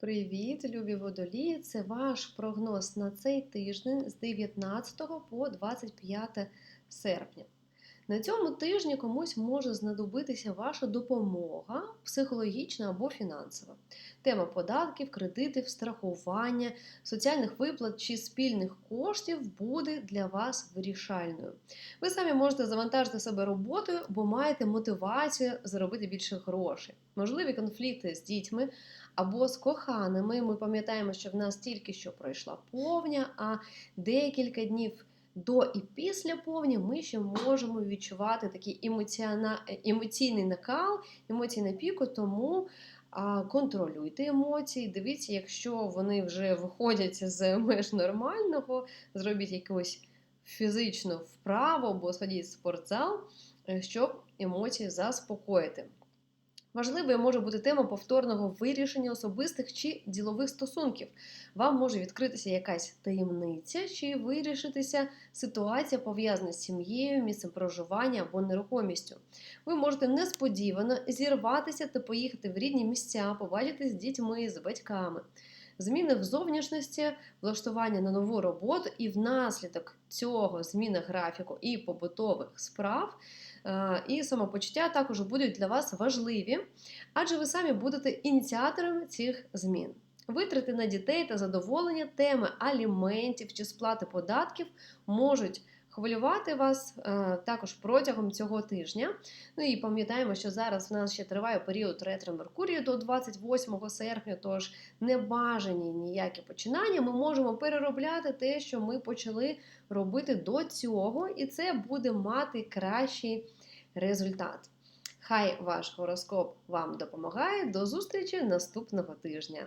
Привіт, любі водолії! Це ваш прогноз на цей тиждень з 19 по 25 серпня. На цьому тижні комусь може знадобитися ваша допомога, психологічна або фінансова. Тема податків, кредитів, страхування, соціальних виплат чи спільних коштів буде для вас вирішальною. Ви самі можете завантажити себе роботою, бо маєте мотивацію заробити більше грошей. Можливі конфлікти з дітьми або з коханими. Ми пам'ятаємо, що в нас тільки що пройшла повня, а декілька днів до і після повні ми ще можемо відчувати такий емоціона... емоційний накал, емоційний піку, тому. Контролюйте емоції, дивіться, якщо вони вже виходять з меж нормального, зробіть якусь фізичну вправу або сходіть в спортзал, е, щоб емоції заспокоїти. Важливою може бути тема повторного вирішення особистих чи ділових стосунків. Вам може відкритися якась таємниця, чи вирішитися ситуація, пов'язана з сім'єю, місцем проживання або нерухомістю. Ви можете несподівано зірватися та поїхати в рідні місця, побачитись з дітьми, з батьками. Зміни в зовнішності, влаштування на нову роботу, і внаслідок цього зміна графіку і побутових справ. Е, і самопочуття також будуть для вас важливі, адже ви самі будете ініціатором цих змін. Витрати на дітей та задоволення, теми аліментів чи сплати податків можуть хвилювати вас е, також протягом цього тижня. Ну і пам'ятаємо, що зараз в нас ще триває період ретро Меркурію до 28 серпня, тож небажані ніякі починання. Ми можемо переробляти те, що ми почали робити до цього, і це буде мати кращий результат. Хай ваш гороскоп вам допомагає. До зустрічі наступного тижня!